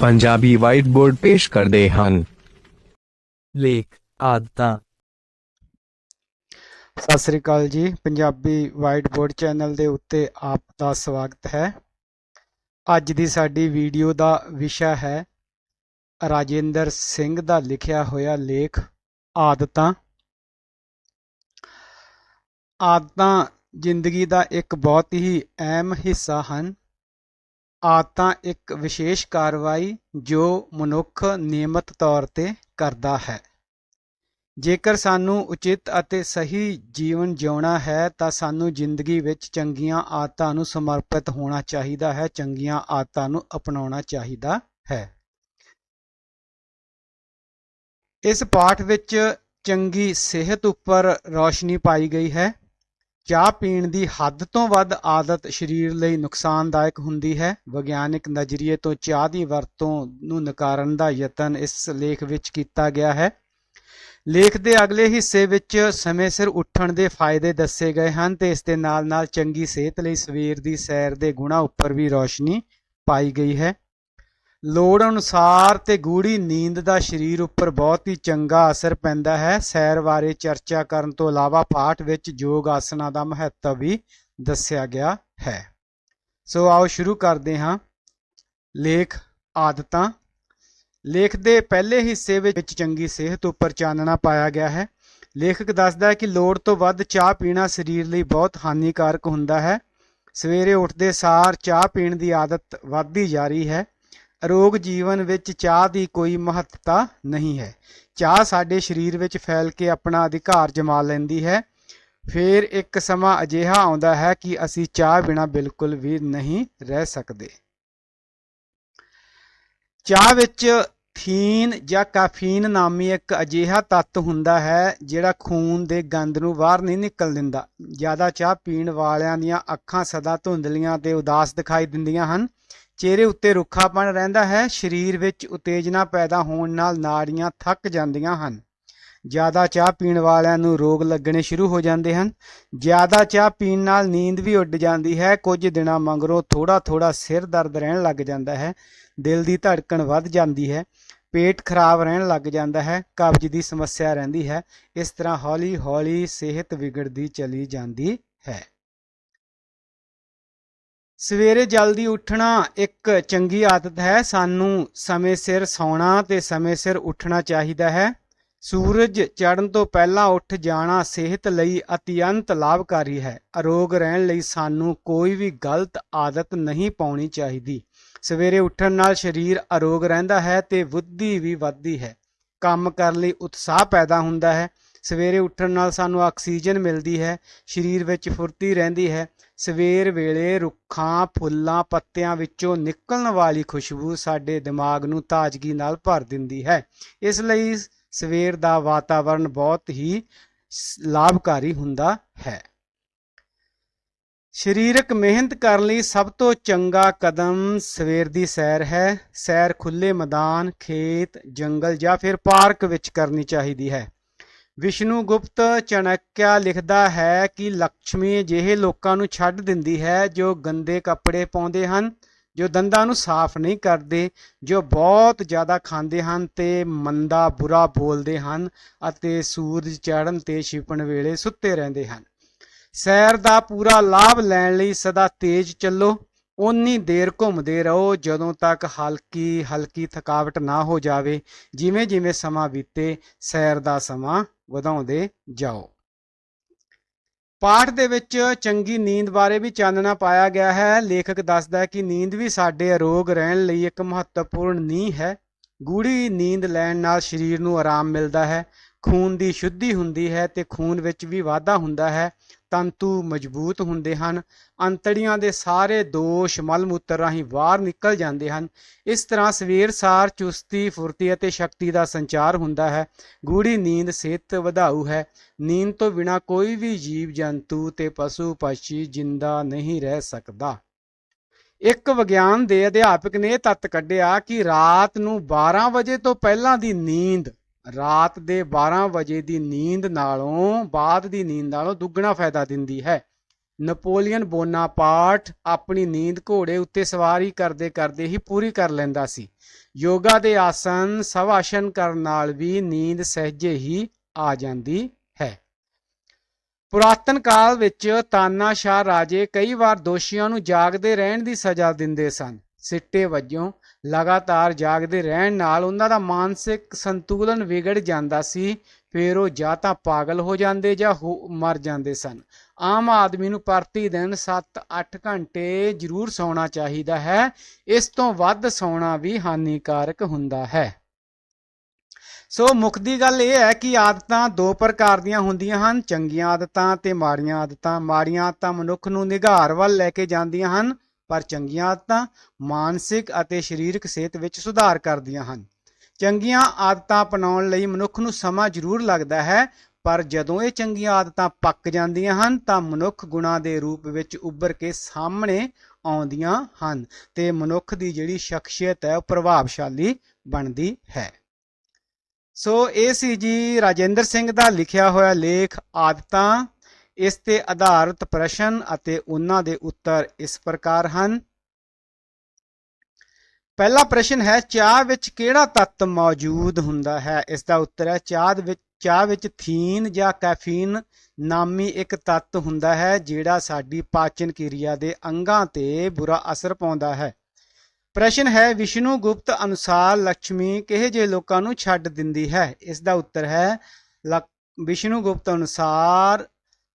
Punjabi white board ਪੇਸ਼ ਕਰਦੇ ਹਨ। ਲੇਖ ਆਦਤਾਂ। ਸਤਿ ਸ੍ਰੀ ਅਕਾਲ ਜੀ। ਪੰਜਾਬੀ ਵਾਈਟ ਬੋਰਡ ਚੈਨਲ ਦੇ ਉੱਤੇ ਆਪ ਦਾ ਸਵਾਗਤ ਹੈ। ਅੱਜ ਦੀ ਸਾਡੀ ਵੀਡੀਓ ਦਾ ਵਿਸ਼ਾ ਹੈ ਰਾਜਿੰਦਰ ਸਿੰਘ ਦਾ ਲਿਖਿਆ ਹੋਇਆ ਲੇਖ ਆਦਤਾਂ। ਆਦਤਾਂ ਜ਼ਿੰਦਗੀ ਦਾ ਇੱਕ ਬਹੁਤ ਹੀ ਅਹਿਮ ਹਿੱਸਾ ਹਨ। ਆਦਤਾਂ ਇੱਕ ਵਿਸ਼ੇਸ਼ ਕਾਰਵਾਈ ਜੋ ਮਨੁੱਖ ਨਿਯਮਤ ਤੌਰ ਤੇ ਕਰਦਾ ਹੈ। ਜੇਕਰ ਸਾਨੂੰ ਉਚਿਤ ਅਤੇ ਸਹੀ ਜੀਵਨ ਜਿਉਣਾ ਹੈ, ਤਾਂ ਸਾਨੂੰ ਜ਼ਿੰਦਗੀ ਵਿੱਚ ਚੰਗੀਆਂ ਆਦਤਾਂ ਨੂੰ ਸਮਰਪਿਤ ਹੋਣਾ ਚਾਹੀਦਾ ਹੈ, ਚੰਗੀਆਂ ਆਦਤਾਂ ਨੂੰ ਅਪਣਾਉਣਾ ਚਾਹੀਦਾ ਹੈ। ਇਸ ਪਾਠ ਵਿੱਚ ਚੰਗੀ ਸਿਹਤ ਉੱਪਰ ਰੌਸ਼ਨੀ ਪਾਈ ਗਈ ਹੈ। ਚਾਹ ਪੀਣ ਦੀ ਹੱਦ ਤੋਂ ਵੱਧ ਆਦਤ ਸਰੀਰ ਲਈ ਨੁਕਸਾਨਦਾਇਕ ਹੁੰਦੀ ਹੈ। ਵਿਗਿਆਨਕ ਨਜ਼ਰੀਏ ਤੋਂ ਚਾਹ ਦੀ ਵਰਤੋਂ ਨੂੰ ਨਕਾਰਨ ਦਾ ਯਤਨ ਇਸ ਲੇਖ ਵਿੱਚ ਕੀਤਾ ਗਿਆ ਹੈ। ਲੇਖ ਦੇ ਅਗਲੇ ਹਿੱਸੇ ਵਿੱਚ ਸਮੇਂ ਸਿਰ ਉੱਠਣ ਦੇ ਫਾਇਦੇ ਦੱਸੇ ਗਏ ਹਨ ਤੇ ਇਸ ਦੇ ਨਾਲ-ਨਾਲ ਚੰਗੀ ਸਿਹਤ ਲਈ ਸਵੇਰ ਦੀ ਸੈਰ ਦੇ ਗੁਣਾਂ ਉੱਪਰ ਵੀ ਰੌਸ਼ਨੀ ਪਾਈ ਗਈ ਹੈ। ਲੋੜ ਅਨੁਸਾਰ ਤੇ ਗੂੜੀ ਨੀਂਦ ਦਾ ਸਰੀਰ ਉੱਪਰ ਬਹੁਤ ਹੀ ਚੰਗਾ ਅਸਰ ਪੈਂਦਾ ਹੈ। ਸੈਰ ਬਾਰੇ ਚਰਚਾ ਕਰਨ ਤੋਂ ਇਲਾਵਾ ਪਾਠ ਵਿੱਚ ਯੋਗ ਆਸਨਾਂ ਦਾ ਮਹੱਤਵ ਵੀ ਦੱਸਿਆ ਗਿਆ ਹੈ। ਸੋ ਆਓ ਸ਼ੁਰੂ ਕਰਦੇ ਹਾਂ। ਲੇਖ ਆਦਤਾਂ। ਲੇਖ ਦੇ ਪਹਿਲੇ ਹਿੱਸੇ ਵਿੱਚ ਚੰਗੀ ਸਿਹਤ ਉੱਪਰ ਚਾਨਣਾ ਪਾਇਆ ਗਿਆ ਹੈ। ਲੇਖਕ ਦੱਸਦਾ ਹੈ ਕਿ ਲੋੜ ਤੋਂ ਵੱਧ ਚਾਹ ਪੀਣਾ ਸਰੀਰ ਲਈ ਬਹੁਤ ਹਾਨੀਕਾਰਕ ਹੁੰਦਾ ਹੈ। ਸਵੇਰੇ ਉੱਠਦੇ ਸਾਰ ਚਾਹ ਪੀਣ ਦੀ ਆਦਤ ਵੱਧਦੀ ਜਾ ਰਹੀ ਹੈ। ਅਰੋਗ ਜੀਵਨ ਵਿੱਚ ਚਾਹ ਦੀ ਕੋਈ ਮਹੱਤਤਾ ਨਹੀਂ ਹੈ। ਚਾਹ ਸਾਡੇ ਸਰੀਰ ਵਿੱਚ ਫੈਲ ਕੇ ਆਪਣਾ ਅਧਿਕਾਰ ਜਮਾ ਲੈਂਦੀ ਹੈ। ਫਿਰ ਇੱਕ ਸਮਾਂ ਅਜਿਹਾ ਆਉਂਦਾ ਹੈ ਕਿ ਅਸੀਂ ਚਾਹ ਬਿਨਾ ਬਿਲਕੁਲ ਵੀ ਨਹੀਂ ਰਹਿ ਸਕਦੇ। ਚਾਹ ਵਿੱਚ ਥੀਨ ਜਾਂ ਕਾਫੀਨ ਨਾਮੀ ਇੱਕ ਅਜਿਹਾ ਤੱਤ ਹੁੰਦਾ ਹੈ ਜਿਹੜਾ ਖੂਨ ਦੇ ਗੰਦ ਨੂੰ ਬਾਹਰ ਨਹੀਂ ਨਿਕਲ ਦਿੰਦਾ। ਜ਼ਿਆਦਾ ਚਾਹ ਪੀਣ ਵਾਲਿਆਂ ਦੀਆਂ ਅੱਖਾਂ ਸਦਾ ਧੁੰਦਲੀਆਂ ਤੇ ਉਦਾਸ ਦਿਖਾਈ ਦਿੰਦੀਆਂ ਹਨ। ਚਿਹਰੇ ਉੱਤੇ ਰੁੱਖਾਪਣ ਰਹਿੰਦਾ ਹੈ, ਸਰੀਰ ਵਿੱਚ ਉਤੇਜਨਾ ਪੈਦਾ ਹੋਣ ਨਾਲ ਨਾੜੀਆਂ ਥੱਕ ਜਾਂਦੀਆਂ ਹਨ। ਜ਼ਿਆਦਾ ਚਾਹ ਪੀਣ ਵਾਲਿਆਂ ਨੂੰ ਰੋਗ ਲੱਗਣੇ ਸ਼ੁਰੂ ਹੋ ਜਾਂਦੇ ਹਨ। ਜ਼ਿਆਦਾ ਚਾਹ ਪੀਣ ਨਾਲ ਨੀਂਦ ਵੀ ਉੱਡ ਜਾਂਦੀ ਹੈ। ਕੁਝ ਦਿਨਾਂ ਮਗਰੋਂ ਥੋੜਾ ਥੋੜਾ ਸਿਰ ਦਰਦ ਰਹਿਣ ਲੱਗ ਜਾਂਦਾ ਹੈ। ਦਿਲ ਦੀ ਧੜਕਣ ਵੱਧ ਜਾਂਦੀ ਹੈ। ਪੇਟ ਖਰਾਬ ਰਹਿਣ ਲੱਗ ਜਾਂਦਾ ਹੈ। ਕਬਜ਼ ਦੀ ਸਮੱਸਿਆ ਰਹਿੰਦੀ ਹੈ। ਇਸ ਤਰ੍ਹਾਂ ਹੌਲੀ ਹੌਲੀ ਸਿਹਤ ਵਿਗੜਦੀ ਚਲੀ ਜਾਂਦੀ ਹੈ। ਸਵੇਰੇ ਜਲਦੀ ਉੱਠਣਾ ਇੱਕ ਚੰਗੀ ਆਦਤ ਹੈ। ਸਾਨੂੰ ਸਮੇਂ ਸਿਰ ਸੌਣਾ ਤੇ ਸਮੇਂ ਸਿਰ ਉੱਠਣਾ ਚਾਹੀਦਾ ਹੈ। ਸੂਰਜ ਚੜ੍ਹਨ ਤੋਂ ਪਹਿਲਾਂ ਉੱਠ ਜਾਣਾ ਸਿਹਤ ਲਈ ਅਤਿਅੰਤ ਲਾਭਕਾਰੀ ਹੈ। ਅਰੋਗ ਰਹਿਣ ਲਈ ਸਾਨੂੰ ਕੋਈ ਵੀ ਗਲਤ ਆਦਤ ਨਹੀਂ ਪਾਉਣੀ ਚਾਹੀਦੀ। ਸਵੇਰੇ ਉੱਠਣ ਨਾਲ ਸਰੀਰ ਅਰੋਗ ਰਹਿੰਦਾ ਹੈ ਤੇ ਬੁੱਧੀ ਵੀ ਵੱਧਦੀ ਹੈ। ਕੰਮ ਕਰਨ ਲਈ ਉਤਸ਼ਾਹ ਪੈਦਾ ਹੁੰਦਾ ਹੈ। ਸਵੇਰੇ ਉੱਠਣ ਨਾਲ ਸਾਨੂੰ ਆਕਸੀਜਨ ਮਿਲਦੀ ਹੈ, ਸਰੀਰ ਵਿੱਚ ਫੁਰਤੀ ਰਹਿੰਦੀ ਹੈ। ਸਵੇਰ ਵੇਲੇ ਰੁੱਖਾਂ, ਫੁੱਲਾਂ, ਪੱਤਿਆਂ ਵਿੱਚੋਂ ਨਿਕਲਣ ਵਾਲੀ ਖੁਸ਼ਬੂ ਸਾਡੇ ਦਿਮਾਗ ਨੂੰ ਤਾਜ਼ਗੀ ਨਾਲ ਭਰ ਦਿੰਦੀ ਹੈ। ਇਸ ਲਈ ਸਵੇਰ ਦਾ ਵਾਤਾਵਰਣ ਬਹੁਤ ਹੀ ਲਾਭਕਾਰੀ ਹੁੰਦਾ ਹੈ। ਸਰੀਰਕ ਮਿਹਨਤ ਕਰਨ ਲਈ ਸਭ ਤੋਂ ਚੰਗਾ ਕਦਮ ਸਵੇਰ ਦੀ ਸੈਰ ਹੈ। ਸੈਰ ਖੁੱਲੇ ਮੈਦਾਨ, ਖੇਤ, ਜੰਗਲ ਜਾਂ ਫਿਰ ਪਾਰਕ ਵਿੱਚ ਕਰਨੀ ਚਾਹੀਦੀ ਹੈ। ਵਿਸ਼ਨੂੰ ਗੁਪਤ ਚਣਕਿਆ ਲਿਖਦਾ ਹੈ ਕਿ ਲక్ష్ਮੀ ਜਿਹੇ ਲੋਕਾਂ ਨੂੰ ਛੱਡ ਦਿੰਦੀ ਹੈ ਜੋ ਗੰਦੇ ਕੱਪੜੇ ਪਾਉਂਦੇ ਹਨ, ਜੋ ਦੰਦਾਂ ਨੂੰ ਸਾਫ਼ ਨਹੀਂ ਕਰਦੇ, ਜੋ ਬਹੁਤ ਜ਼ਿਆਦਾ ਖਾਂਦੇ ਹਨ ਤੇ ਮੰਦਾ ਬੁਰਾ ਬੋਲਦੇ ਹਨ ਅਤੇ ਸੂਰਜ ਚੜ੍ਹਨ ਤੇ ਛਿਪਣ ਵੇਲੇ ਸੁੱਤੇ ਰਹਿੰਦੇ ਹਨ। ਸੈਰ ਦਾ ਪੂਰਾ ਲਾਭ ਲੈਣ ਲਈ ਸਦਾ ਤੇਜ਼ ਚੱਲੋ ਉਨੀ ਦੇਰ ਘੁੰਮਦੇ ਰਹੋ ਜਦੋਂ ਤੱਕ ਹਲਕੀ ਹਲਕੀ ਥਕਾਵਟ ਨਾ ਹੋ ਜਾਵੇ। ਜਿਵੇਂ ਜਿਵੇਂ ਸਮਾਂ ਬੀਤੇ, ਸੈਰ ਦਾ ਸਮਾਂ ਵਧਾਉਂਦੇ ਜਾਓ। ਪਾਠ ਦੇ ਵਿੱਚ ਚੰਗੀ ਨੀਂਦ ਬਾਰੇ ਵੀ ਚਾਨਣਾ ਪਾਇਆ ਗਿਆ ਹੈ। ਲੇਖਕ ਦੱਸਦਾ ਹੈ ਕਿ ਨੀਂਦ ਵੀ ਸਾਡੇ ਅਰੋਗ ਰਹਿਣ ਲਈ ਇੱਕ ਮਹੱਤਵਪੂਰਨ ਨੀਂਹ ਹੈ। ਗੂੜੀ ਨੀਂਦ ਲੈਣ ਨਾਲ ਸਰੀਰ ਨੂੰ ਆਰਾਮ ਮਿਲਦਾ ਹੈ। ਖੂਨ ਦੀ ਸ਼ੁੱਧੀ ਹੁੰਦੀ ਹੈ ਤੇ ਖੂਨ ਵਿੱਚ ਵੀ ਵਾਧਾ ਹੁੰਦਾ ਹੈ। ਤੰਤੂ ਮਜ਼ਬੂਤ ਹੁੰਦੇ ਹਨ, ਅੰਤੜੀਆਂ ਦੇ ਸਾਰੇ ਦੋਸ਼ ਮਲ ਮੂਤਰ ਰਾਹੀਂ ਬਾਹਰ ਨਿਕਲ ਜਾਂਦੇ ਹਨ। ਇਸ ਤਰ੍ਹਾਂ ਸਵੇਰ ਸਾਰ ਚੁਸਤੀ, ਫੁਰਤੀ ਅਤੇ ਸ਼ਕਤੀ ਦਾ ਸੰਚਾਰ ਹੁੰਦਾ ਹੈ। ਗੂੜੀ ਨੀਂਦ ਸਿਹਤ ਵਧਾਊ ਹੈ। ਨੀਂਦ ਤੋਂ ਬਿਨਾ ਕੋਈ ਵੀ ਜੀਵ, ਜੰਤੂ ਤੇ ਪਸ਼ੂ, ਪੰਛੀ ਜਿੰਦਾ ਨਹੀਂ ਰਹਿ ਸਕਦਾ। ਇੱਕ ਵਿਗਿਆਨ ਦੇ ਅਧਿਆਪਕ ਨੇ ਇਹ ਤੱਤ ਕੱਢਿਆ ਕਿ ਰਾਤ ਨੂੰ 12 ਵਜੇ ਤੋਂ ਪਹਿਲਾਂ ਦੀ ਨੀਂਦ ਰਾਤ ਦੇ 12 ਵਜੇ ਦੀ ਨੀਂਦ ਨਾਲੋਂ, ਬਾਅਦ ਦੀ ਨੀਂਦ ਨਾਲੋਂ ਦੁੱਗਣਾ ਫਾਇਦਾ ਦਿੰਦੀ ਹੈ। ਨਪੋਲੀਅਨ ਬੋਨਾਪਾਰਟ ਆਪਣੀ ਨੀਂਦ ਘੋੜੇ ਉੱਤੇ ਸਵਾਰੀ ਕਰਦੇ ਕਰਦੇ ਹੀ ਪੂਰੀ ਕਰ ਲੈਂਦਾ ਸੀ। ਯੋਗਾ ਦੇ ਆਸਨ ਸਵ ਆਸਨ ਕਰਨ ਨਾਲ ਵੀ ਨੀਂਦ ਸਹਿਜੇ ਹੀ ਆ ਜਾਂਦੀ ਹੈ। ਪੁਰਾਤਨ ਕਾਲ ਵਿੱਚ ਤਾਨਾਸ਼ਾਹ ਰਾਜੇ ਕਈ ਵਾਰ ਦੋਸ਼ੀਆਂ ਨੂੰ ਜਾਗਦੇ ਰਹਿਣ ਦੀ ਸਜ਼ਾ ਦਿੰਦੇ ਸਨ। ਸਿੱਟੇ ਵਜੋਂ ਲਗਾਤਾਰ ਜਾਗਦੇ ਰਹਿਣ ਨਾਲ ਉਹਨਾਂ ਦਾ ਮਾਨਸਿਕ ਸੰਤੁਲਨ ਵਿਗੜ ਜਾਂਦਾ ਸੀ, ਫਿਰ ਉਹ ਜਾਂ ਤਾਂ ਪਾਗਲ ਹੋ ਜਾਂਦੇ ਜਾਂ ਹੋ- ਮਰ ਜਾਂਦੇ ਸਨ। ਆਮ ਆਦਮੀ ਨੂੰ ਪ੍ਰਤੀ ਦਿਨ 7-8 ਘੰਟੇ ਜ਼ਰੂਰ ਸੌਣਾ ਚਾਹੀਦਾ ਹੈ। ਇਸ ਤੋਂ ਵੱਧ ਸੌਣਾ ਵੀ ਹਾਨੀਕਾਰਕ ਹੁੰਦਾ ਹੈ। ਸੋ ਮੁੱਖ ਦੀ ਗੱਲ ਇਹ ਹੈ ਕਿ ਆਦਤਾਂ ਦੋ ਪ੍ਰਕਾਰ ਦੀਆਂ ਹੁੰਦੀਆਂ ਹਨ, ਚੰਗੀਆਂ ਆਦਤਾਂ ਤੇ ਮਾੜੀਆਂ ਆਦਤਾਂ। ਮਾੜੀਆਂ ਆਦਤਾਂ ਮਨੁੱਖ ਨੂੰ ਨਿਘਾਰ ਵੱਲ ਲੈ ਕੇ ਜਾਂਦੀਆਂ ਹਨ। ਪਰ ਚੰਗੀਆਂ ਆਦਤਾਂ ਮਾਨਸਿਕ ਅਤੇ ਸਰੀਰਕ ਸਿਹਤ ਵਿੱਚ ਸੁਧਾਰ ਕਰਦੀਆਂ ਹਨ। ਚੰਗੀਆਂ ਆਦਤਾਂ ਅਪਣਾਉਣ ਲਈ ਮਨੁੱਖ ਨੂੰ ਸਮਾਂ ਜ਼ਰੂਰ ਲੱਗਦਾ ਹੈ, ਪਰ ਜਦੋਂ ਇਹ ਚੰਗੀਆਂ ਆਦਤਾਂ ਪੱਕ ਜਾਂਦੀਆਂ ਹਨ, ਤਾਂ ਮਨੁੱਖ ਗੁਣਾਂ ਦੇ ਰੂਪ ਵਿੱਚ ਉੱਭਰ ਕੇ ਸਾਹਮਣੇ ਆਉਂਦੀਆਂ ਹਨ ਤੇ ਮਨੁੱਖ ਦੀ ਜਿਹੜੀ ਸ਼ਖਸੀਅਤ ਹੈ, ਉਹ ਪ੍ਰਭਾਵਸ਼ਾਲੀ ਬਣਦੀ ਹੈ। ਸੋ ਇਹ ਸੀ ਜੀ ਰਾਜੇਂਦਰ ਸਿੰਘ ਦਾ ਲਿਖਿਆ ਹੋਇਆ ਲੇਖ ਆਦਤਾਂ ਇਸ ਤੇ ਆਧਾਰਿਤ ਪ੍ਰਸ਼ਨ ਅਤੇ ਉਹਨਾਂ ਦੇ ਉੱਤਰ ਇਸ ਪ੍ਰਕਾਰ ਹਨ। ਪਹਿਲਾ ਪ੍ਰਸ਼ਨ ਹੈ, ਚਾਹ ਵਿੱਚ ਕਿਹੜਾ ਤੱਤ ਮੌਜੂਦ ਹੁੰਦਾ ਹੈ? ਇਸ ਦਾ ਉੱਤਰ ਹੈ, ਚਾਹ ਵਿੱਚ ਚਾਹ ਵਿੱਚ ਥੀਨ ਜਾਂ ਕੈਫੀਨ ਨਾਮੀ ਇੱਕ ਤੱਤ ਹੁੰਦਾ ਹੈ, ਜਿਹੜਾ ਸਾਡੀ ਪਾਚਨ ਕਿਰਿਆ ਦੇ ਅੰਗਾਂ ਤੇ ਬੁਰਾ ਅਸਰ ਪਾਉਂਦਾ ਹੈ। ਪ੍ਰਸ਼ਨ ਹੈ, ਵਿਸ਼ਨੂੰ ਗੁਪਤ ਅਨੁਸਾਰ ਲక్ష్ਮੀ ਕਿਹੇ ਜਿਹੇ ਲੋਕਾਂ ਨੂੰ ਛੱਡ ਦਿੰਦੀ ਹੈ? ਇਸ ਦਾ ਉੱਤਰ ਹੈ, ਲਕ- ਵਿਸ਼ਨੂੰ ਗੁਪਤ ਅਨੁਸਾਰ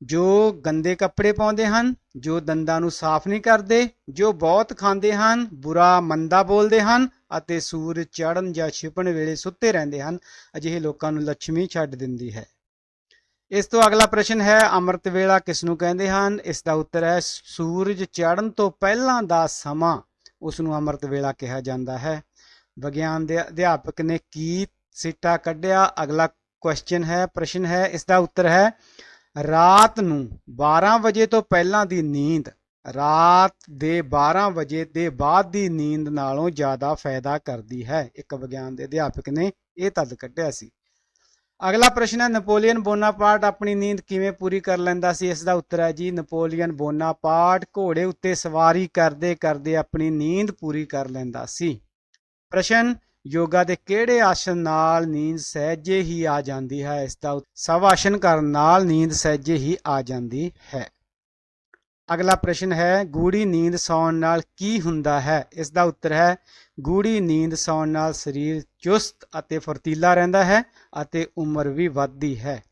ਜੋ ਗੰਦੇ ਕੱਪੜੇ ਪਾਉਂਦੇ ਹਨ, ਜੋ ਦੰਦਾਂ ਨੂੰ ਸਾਫ਼ ਨਹੀਂ ਕਰਦੇ, ਜੋ ਬਹੁਤ ਖਾਂਦੇ ਹਨ, ਬੁਰਾ ਮੰਦਾ ਬੋਲਦੇ ਹਨ ਅਤੇ ਸੂਰਜ ਚੜਨ ਜਾਂ ਛਿਪਣ ਵੇਲੇ ਸੁੱਤੇ ਰਹਿੰਦੇ ਹਨ, ਅਜਿਹੇ ਲੋਕਾਂ ਨੂੰ ਲక్ష్ਮੀ ਛੱਡ ਦਿੰਦੀ ਹੈ। ਇਸ ਤੋਂ ਅਗਲਾ ਪ੍ਰਸ਼ਨ ਹੈ, ਅੰਮ੍ਰਿਤ ਵੇਲਾ ਕਿਸ ਨੂੰ ਕਹਿੰਦੇ ਹਨ? ਇਸ ਦਾ ਉੱਤਰ ਹੈ, ਸੂਰਜ ਚੜ੍ਹਨ ਤੋਂ ਪਹਿਲਾਂ ਦਾ ਸਮਾਂ, ਉਸ ਨੂੰ ਅੰਮ੍ਰਿਤ ਵੇਲਾ ਕਿਹਾ ਜਾਂਦਾ ਹੈ। ਵਿਗਿਆਨ ਦੇ ਅਧਿਆਪਕ ਨੇ ਕੀ ਸਿੱਟਾ ਕੱਢਿਆ? ਅਗਲਾ ਕੁਐਸਚਨ ਹੈ, ਪ੍ਰਸ਼ਨ ਹੈ, ਇਸ ਦਾ ਉੱਤਰ ਹੈ ਰਾਤ ਨੂੰ 12 ਵਜੇ ਤੋਂ ਪਹਿਲਾਂ ਦੀ ਨੀਂਦ, ਰਾਤ ਦੇ 12 ਵਜੇ ਦੇ ਬਾਅਦ ਦੀ ਨੀਂਦ ਨਾਲੋਂ ਜ਼ਿਆਦਾ ਫਾਇਦਾ ਕਰਦੀ ਹੈ। ਇੱਕ ਵਿਗਿਆਨ ਦੇ ਅਧਿਆਪਕ ਨੇ ਇਹ ਤੱਥ ਕੱਢਿਆ ਸੀ। ਅਗਲਾ ਪ੍ਰਸ਼ਨ ਹੈ, ਨੈਪੋਲੀਅਨ ਬੋਨਾਪਾਰਟ ਆਪਣੀ ਨੀਂਦ ਕਿਵੇਂ ਪੂਰੀ ਕਰ ਲੈਂਦਾ ਸੀ? ਇਸ ਦਾ ਉੱਤਰ ਹੈ ਜੀ, ਨੈਪੋਲੀਅਨ ਬੋਨਾਪਾਰਟ ਘੋੜੇ ਉੱਤੇ ਸਵਾਰੀ ਕਰਦੇ ਕਰਦੇ ਆਪਣੀ ਨੀਂਦ ਪੂਰੀ ਕਰ ਲੈਂਦਾ ਸੀ। ਪ੍ਰਸ਼ਨ ਯੋਗਾ ਦੇ ਕਿਹੜੇ ਆਸਨ ਨਾਲ ਨੀਂਦ ਸਹਿਜੇ ਹੀ ਆ ਜਾਂਦੀ ਹੈ? ਇਸ ਦਾ ਉਤ- ਆਸਨ ਕਰਨ ਨਾਲ ਨੀਂਦ ਸਹਿਜੇ ਹੀ ਆ ਜਾਂਦੀ ਹੈ। ਅਗਲਾ ਪ੍ਰਸ਼ਨ ਹੈ ਗੂੜੀ ਨੀਂਦ ਸੌਣ ਨਾਲ ਕੀ ਹੁੰਦਾ ਹੈ? ਇਸ ਦਾ ਉੱਤਰ ਹੈ ਗੂੜੀ ਨੀਂਦ ਸੌਣ ਨਾਲ ਸਰੀਰ ਚੁਸਤ ਅਤੇ ਫੁਰਤੀਲਾ ਰਹਿੰਦਾ ਹੈ ਅਤੇ ਉਮਰ ਵੀ ਵੱਧਦੀ ਹੈ।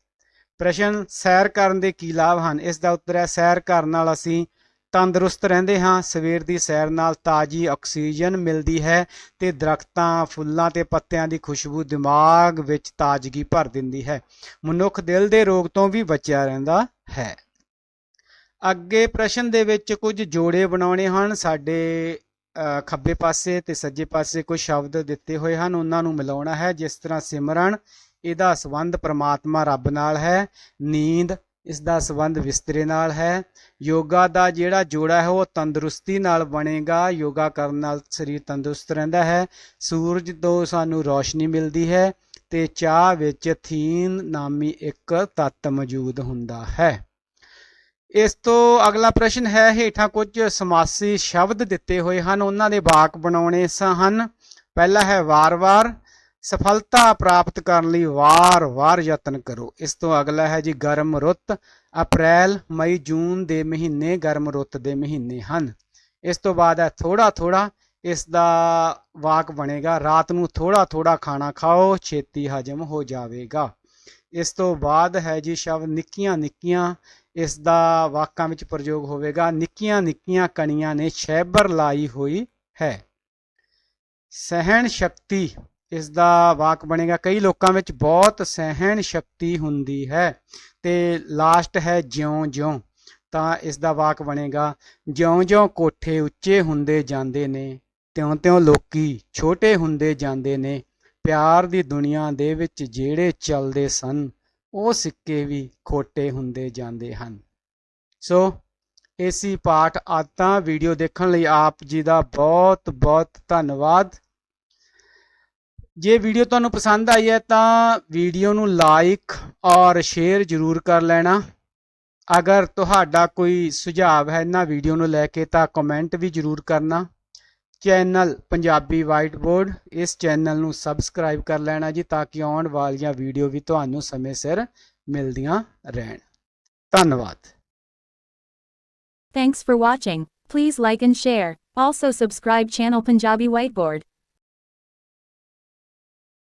ਪ੍ਰਸ਼ਨ, ਸੈਰ ਕਰਨ ਦੇ ਕੀ ਲਾਭ ਹਨ? ਇਸ ਦਾ ਉੱਤਰ ਹੈ, ਸੈਰ ਕਰਨ ਨਾਲ ਅਸੀਂ ਤੰਦਰੁਸਤ ਰਹਿੰਦੇ ਹਾਂ ਸਵੇਰ ਦੀ ਸੈਰ ਨਾਲ ਤਾਜ਼ੀ ਆਕਸੀਜਨ ਮਿਲਦੀ ਹੈ ਤੇ ਦਰਖਤਾਂ ਫੁੱਲਾਂ ਤੇ ਪੱਤਿਆਂ ਦੀ ਖੁਸ਼ਬੂ ਦਿਮਾਗ ਵਿੱਚ ਤਾਜ਼ਗੀ ਭਰ ਦਿੰਦੀ ਹੈ। ਮਨੁੱਖ ਦਿਲ ਦੇ ਰੋਗ ਤੋਂ ਵੀ ਬਚਿਆ ਰਹਿੰਦਾ ਹੈ। ਅੱਗੇ ਪ੍ਰਸ਼ਨ ਦੇ ਵਿੱਚ ਕੁਝ ਜੋੜੇ ਬਣਾਉਣੇ ਹਨ। ਸਾਡੇ ਅ, ਖੱਬੇ ਪਾਸੇ ਤੇ ਸੱਜੇ ਪਾਸੇ ਕੁਝ ਸ਼ਬਦ ਦਿੱਤੇ ਹੋਏ ਹਨ। ਉਹਨਾਂ ਨੂੰ ਮਿਲਾਉਣਾ ਹੈ। ਜਿਸ ਤਰ੍ਹਾਂ ਸਿਮਰਨ ਇਹਦਾ ਸੰਬੰਧ ਪ੍ਰਮਾਤਮਾ ਰੱਬ ਨਾਲ ਹੈ। ਨੀਂਦ ਇਸ ਦਾ ਸੰਬੰਧ ਵਿਸਤਰੇ ਨਾਲ ਹੈ। ਯੋਗਾ ਦਾ ਜਿਹੜਾ ਜੋੜਾ ਹੈ, ਉਹ ਤੰਦਰੁਸਤੀ ਨਾਲ ਬਣੇਗਾ। ਯੋਗਾ ਕਰਨ ਨਾਲ ਸਰੀਰ ਤੰਦਰੁਸਤ ਰਹਿੰਦਾ ਹੈ। ਸੂਰਜ ਤੋਂ ਸਾਨੂੰ ਰੋਸ਼ਨੀ ਮਿਲਦੀ ਹੈ ਤੇ ਚਾਹ ਵਿੱਚ ਥੀਨ ਨਾਮੀ ਇੱਕ ਤੱਤ ਮੌਜੂਦ ਹੁੰਦਾ ਹੈ। ਇਸ ਤੋਂ ਅਗਲਾ ਪ੍ਰਸ਼ਨ ਹੈ, ਹੇਠਾਂ ਕੁਝ ਸਮਾਸੀ ਸ਼ਬਦ ਦਿੱਤੇ ਹੋਏ ਹਨ। ਉਹਨਾਂ ਦੇ ਵਾਕ ਬਣਾਉਣੇ ਸ ਹਨ ਪਹਿਲਾ ਹੈ ਵਾਰ-ਵਾਰ। ਸਫਲਤਾ ਪ੍ਰਾਪਤ ਕਰਨ ਲਈ ਵਾਰ-ਵਾਰ ਯਤਨ ਕਰੋ। ਇਸ ਤੋਂ ਅਗਲਾ ਹੈ ਜੀ ਗਰਮ ਰੁੱਤ। ਅਪ੍ਰੈਲ, ਮਈ, ਜੂਨ ਦੇ ਮਹੀਨੇ ਗਰਮ ਰੁੱਤ ਦੇ ਮਹੀਨੇ ਹਨ। ਇਸ ਤੋਂ ਬਾਅਦ ਹੈ ਥੋੜਾ ਥੋੜਾ ਇਸ ਦਾ ਵਾਕ ਬਣੇਗਾ, ਰਾਤ ਨੂੰ ਥੋੜਾ ਥੋੜਾ ਖਾਣਾ ਖਾਓ, ਛੇਤੀ ਹਜਮ ਹੋ ਜਾਵੇਗਾ। ਇਸ ਤੋਂ ਬਾਅਦ ਹੈ ਜੀ ਸ਼ਬਦ ਨਿੱਕੀਆਂ ਨਿੱਕੀਆਂ ਇਸ ਦਾ ਵਾਕਾਂ ਵਿੱਚ ਪ੍ਰਯੋਗ ਹੋਵੇਗਾ। ਨਿੱਕੀਆਂ ਨਿੱਕੀਆਂ ਕਣੀਆਂ ਨੇ ਸ਼ੈਬਰ ਲਾਈ ਹੋਈ ਹੈ। ਸਹਿਣ ਸ਼ਕਤੀ ਇਸ ਦਾ ਵਾਕ ਬਣੇਗਾ, ਕਈ ਲੋਕਾਂ ਵਿੱਚ ਬਹੁਤ ਸਹਿਣ ਸ਼ਕਤੀ ਹੁੰਦੀ ਹੈ ਤੇ ਲਾਸਟ ਹੈ ਜਿਉਂ-ਜਿਉਂ ਤਾਂ ਇਸ ਦਾ ਵਾਕ ਬਣੇਗਾ ਜਿਉਂ-ਜਿਉਂ ਕੋਠੇ ਉੱਚੇ ਹੁੰਦੇ ਜਾਂਦੇ ਨੇ ਤਿਉਂ-ਤਿਉਂ ਲੋਕੀ ਛੋਟੇ ਹੁੰਦੇ ਜਾਂਦੇ ਨੇ, ਪਿਆਰ ਦੀ ਦੁਨੀਆ ਦੇ ਵਿੱਚ ਜਿਹੜੇ ਚੱਲਦੇ ਸਨ, ਉਹ ਸਿੱਕੇ ਵੀ ਖੋਟੇ ਹੁੰਦੇ ਜਾਂਦੇ ਹਨ। ਸੋ, ਏਸੀ ਪਾਠ ਆਦਤਾਂ ਵੀਡੀਓ ਦੇਖਣ ਲਈ ਆਪ ਜੀ ਦਾ ਬਹੁਤ ਬਹੁਤ ਧੰਨਵਾਦ। ਜੇ ਵੀਡੀਓ ਤੁਹਾਨੂੰ ਪਸੰਦ ਆਈ ਹੈ ਤਾਂ ਵੀਡੀਓ ਨੂੰ ਲਾਈਕ ਔਰ ਸ਼ੇਅਰ ਜ਼ਰੂਰ ਕਰ ਲੈਣਾ ਅਗਰ ਤੁਹਾਡਾ ਕੋਈ ਸੁਝਾਅ ਹੈ ਇਹਨਾਂ ਵੀਡੀਓ ਨੂੰ ਲੈ ਕੇ ਤਾਂ ਕਮੈਂਟ ਵੀ ਜ਼ਰੂਰ ਕਰਨਾ ਚੈਨਲ ਪੰਜਾਬੀ ਵਾਈਟ ਬੋਰਡ ਇਸ ਚੈਨਲ ਨੂੰ ਸਬਸਕ੍ਰਾਈਬ ਕਰ ਲੈਣਾ ਜੀ ਤਾਂ ਕਿ ਆਉਣ ਵਾਲੀਆਂ ਵੀਡੀਓ ਵੀ ਤੁਹਾਨੂੰ ਸਮੇਂ ਸਿਰ ਮਿਲਦੀਆਂ ਰਹਿਣ ਧੰਨਵਾਦ Thanks for watching. Please like and share. Also subscribe channel Punjabi Whiteboard.